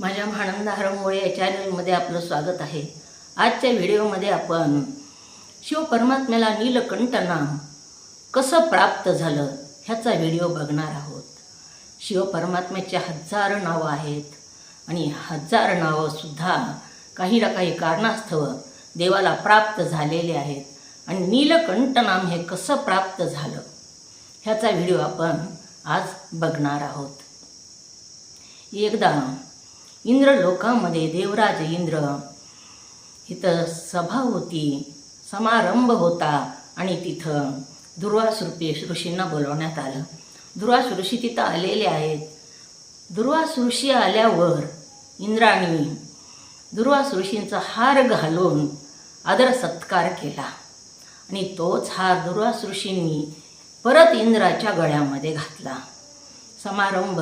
माझ्या महानंद हरमुळे या चॅनलमध्ये आपलं स्वागत आहे. आजच्या व्हिडिओमध्ये आपण शिवपरमात्म्याला नीलकंठ नीलकंठनाम कसं प्राप्त झालं ह्याचा व्हिडिओ बघणार आहोत. शिवपरमात्म्याचे हजार नावं आहेत आणि हजार नावंसुद्धा काही ना काही कारणास्तव देवाला प्राप्त झालेले आहेत. आणि नीलकंठ नाम हे कसं प्राप्त झालं ह्याचा व्हिडिओ आपण आज बघणार आहोत. एकदा इंद्रलोकामध्ये देवराज इंद्र. इथं सभा होती समारंभ होता आणि तिथं दुर्वास ऋषी ऋषींना बोलवण्यात आलं. दुर्वास ऋषी तिथं आलेले आहेत. दुर्वास ऋषी आल्यावर इंद्राणी दुर्वास ऋषींचा हार घालून आदर सत्कार केला. आणि तोच हार दुर्वास ऋषींनी परत इंद्राच्या गळ्यामध्ये घातला. समारंभ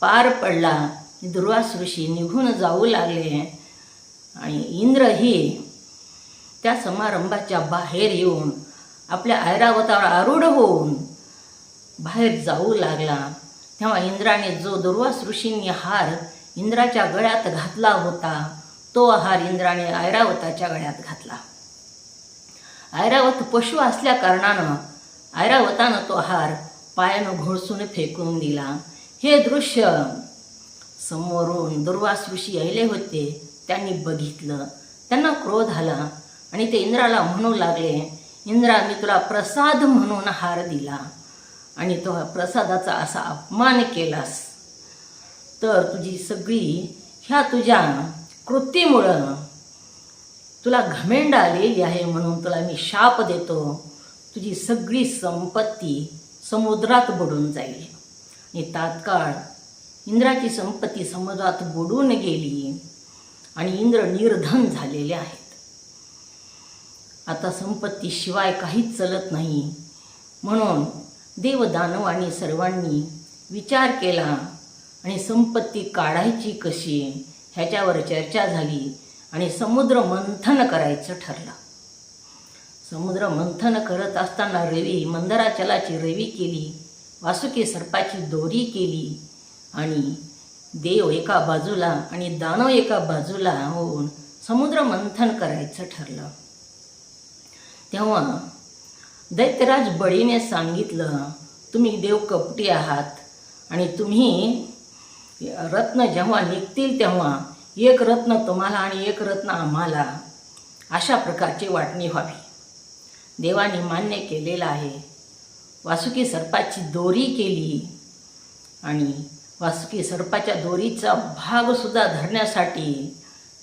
पार पडला. दुर्वास ऋषी निघून जाऊ लागले. आणि इंद्रही त्या समारंभाच्या बाहेर येऊन आपल्या ऐरावतावर आरूढ होऊन बाहेर जाऊ लागला. तेव्हा इंद्राने जो दुर्वास ऋषींनी हार इंद्राच्या गळ्यात घातला होता तो हार इंद्राने ऐरावताच्या गळ्यात घातला. ऐरावत पशु असल्या कारणानं ऐरावतानं तो हार पायानं घोळसून फेकून दिला. हे दृश्य समोरून दुर्वास ऋषी यायले होते. त्यांनी बघितलं. त्यांना क्रोध आला आणि ते इंद्राला म्हणू लागले इंद्रा मी तुला प्रसाद म्हणून हार दिला आणि तो प्रसादाचा असा अपमान केलास. तर तुझी सगळी ह्या तुझ्या कृतीमुळं तुला घमेंड आलेली आहे म्हणून तुला मी शाप देतो. तुझी सगळी संपत्ती समुद्रात बुडून जाईल. आणि तात्काळ इंद्राची संपत्ती समुद्रात बुडून गेली आणि इंद्र निर्धन झालेले आहेत. आता संपत्ती शिवाय काहीच चलत नाही. म्हणून देवदानवानी सर्वांनी विचार केला आणि संपत्ती काढायची कशी ह्याच्यावर चर्चा झाली आणि समुद्र मंथन करायचं ठरलं. समुद्र मंथन करत असताना रवी मंदराचलाची रवी केली वासुकी सर्पाची दोरी केली आणि देव एका बाजूला आणि दानव एका बाजूला होऊन समुद्र मंथन करायचं ठरलं. तेव्हा दैत्यराज बळीने सांगितलं तुम्ही देव कपटी आहात आणि तुम्ही रत्न जेव्हा निघतील तेव्हा एक रत्न तुम्हाला आणि एक रत्न आम्हाला अशा प्रकारची वाटणी व्हावी. देवाने मान्य केलेलं आहे. वासुकी सर्पाची दोरी केली आणि वासुकी सर्पाच्या दोरीचा भागसुद्धा धरण्यासाठी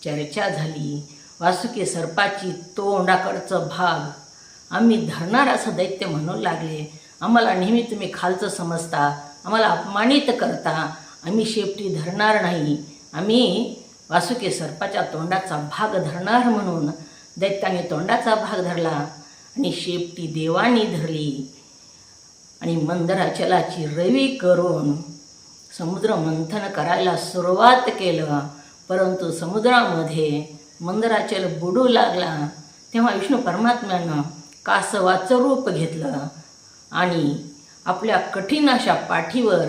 चर्चा झाली. वासुकी सर्पाची तोंडाकडचं भाग. आम्ही धरणार असं दैत्य म्हणू लागले. आम्हाला नेहमी तुम्ही खालचं समजता. आम्हाला अपमानित करता. आम्ही शेपटी धरणार नाही. आम्ही वासुकी सर्पाच्या तोंडाचा भाग धरणार म्हणून दैत्याने तोंडाचा भाग धरला आणि शेपटी देवानी धरली. आणि मंदराचलाची रवी करून समुद्र मंथन करायला सुरुवात केलं. परंतु समुद्रामध्ये मंदराचल बुडू लागला. तेव्हा विष्णू परमात्म्यानं कासवाचं रूप घेतलं आणि आपल्या कठीण अशा पाठीवर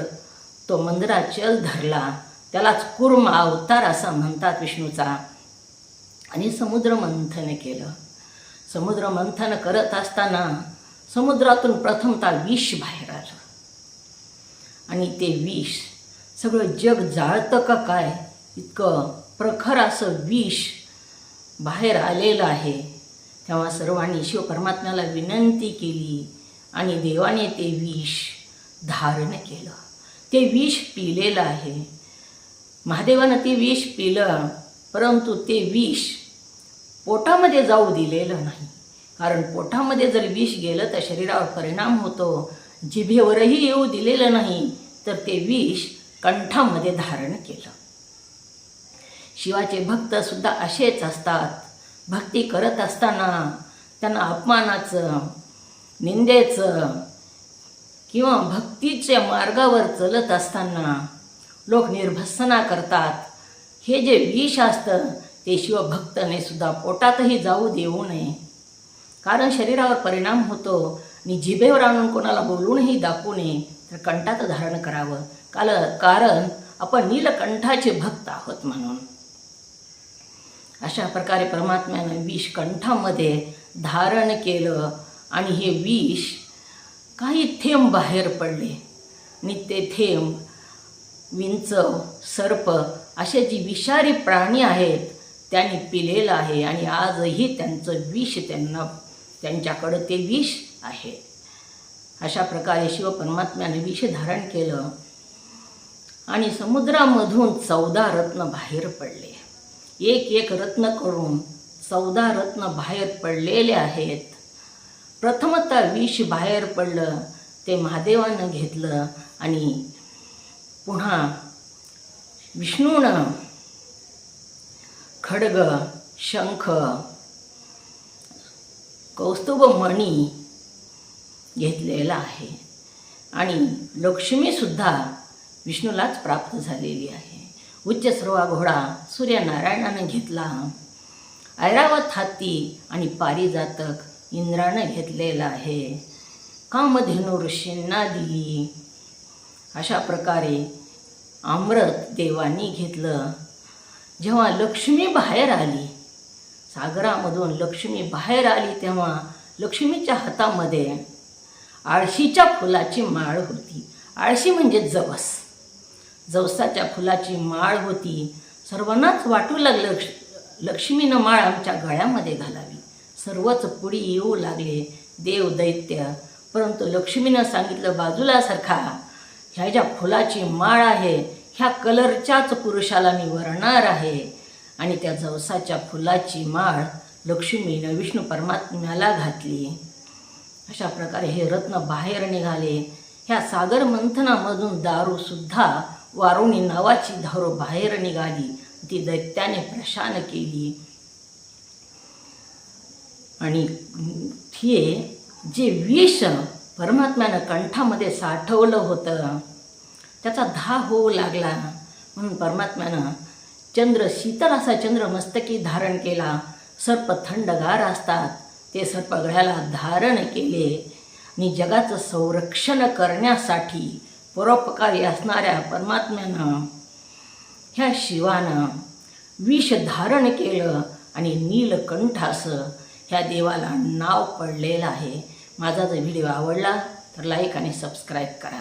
तो मंदराचल धरला. त्यालाच कुर्म अवतार असं म्हणतात विष्णूचा. आणि समुद्र मंथन केलं. समुद्र मंथन करत असताना समुद्रातून प्रथमतः विष बाहेर आलं. आणि ते विष सगळं जग जाळतं का काय? इतकं प्रखर असं विष बाहेर आलेलं आहे. तेव्हा सर्वांनी शिवपरमात्म्याला विनंती केली आणि देवाने ते विष धारण केलं. ते विष पिलेलं आहे. महादेवानं ते विष पिलं परंतु ते विष पोटामध्ये जाऊ दिलेलं नाही. कारण पोटामध्ये जर विष गेलं तर शरीरावर परिणाम होतो. जिभेवरही येऊ दिलेलं नाही तर ते विष कंठामध्ये धारण केलं. शिवाचे भक्त सुद्धा असेच असतात. भक्ती करत असताना त्यांना अपमानाचं निंदेचं किंवा भक्तीच्या मार्गावर चलत असताना लोक निर्भसना करतात. हे जे विष असतं ते शिवभक्तने सुद्धा पोटातही जाऊ देऊ नये. कारण शरीरावर परिणाम होतो. आणि जिभेवर आणून कोणाला बोलूनही दाखवू नये. तर कंठाचं धारण करावं. काल कारण आपण नीलकंठाचे भक्त आहोत म्हणून. अशा प्रकारे परमात्म्यानं विष कंठामध्ये धारण केलं आणि हे विष काही थेंब बाहेर पडले. आणि ते थेंब विंचव सर्प असे जी विषारी प्राणी आहेत त्यांनी पिलेलं आहे आणि आजही त्यांचं विष त्यांना त्यांच्याकडं ते विष आहे. अशा प्रकारे शिव परमात्म्याने विष धारण केलं आणि समुद्रामधून चौदा रत्न बाहेर पडले. एक एक रत्न करून चौदा रत्न बाहेर पडलेले आहेत. प्रथमतः विष बाहेर पडलं ते महादेवानं घेतलं आणि पुन्हा विष्णूनं खडग शंख कौस्तुभमणी घेतलेला आहे. आणि लक्ष्मीसुद्धा विष्णूलाच प्राप्त झालेली आहे. उच्च सर्वा घोडा सूर्यनारायणानं घेतला. ऐरावत हत्ती आणि पारिजातक इंद्रानं घेतलेला आहे. कामधेनू ऋषींना दिली. अशा प्रकारे अमृत देवांनी घेतलं. जेव्हा लक्ष्मी बाहेर आली सागरामधून लक्ष्मी बाहेर आली तेव्हा लक्ष्मीच्या हातामध्ये आळशीच्या फुलाची माळ होती. आळशी म्हणजे जवस. जवसाच्या फुलाची माळ होती. सर्वांनाच वाटू लागलं लक्ष लक्ष्मीनं माळ आमच्या गळ्यामध्ये घालावी. सर्वच पुढी येऊ लागले देव दैत्य. परंतु लक्ष्मीनं सांगितलं बाजूला सारखा. ह्या ज्या फुलाची माळ आहे ह्या कलरच्याच पुरुषाला मी वरणार आहे. आणि त्या जवसाच्या फुलाची माळ लक्ष्मीनं विष्णू परमात्म्याला घातली. अशा प्रकारे हे रत्न बाहेर निघाले. ह्या सागर मंथनामधून दारूसुद्धा वारुणी नावाची दारू बाहेर निघाली. ती दैत्याने प्रशान केली. आणि हे जे विष परमात्म्यानं कंठामध्ये साठवलं होतं त्याचा धा होऊ लागला. म्हणून परमात्म्यानं चंद्र शीतल असा चंद्र मस्तकी धारण केला. सर्प थंडगार असतात. ते सर्प गळ्याला धारण केले. आणि जगाचं संरक्षण करण्यासाठी परोपकारी असणाऱ्या परमात्म्यानं ह्या शिवानं विष धारण केलं आणि नीलकंठास ह्या देवाला नाव पडलेलं आहे. माझा जर व्हिडिओ आवडला तर लाईक आणि सबस्क्राईब करा.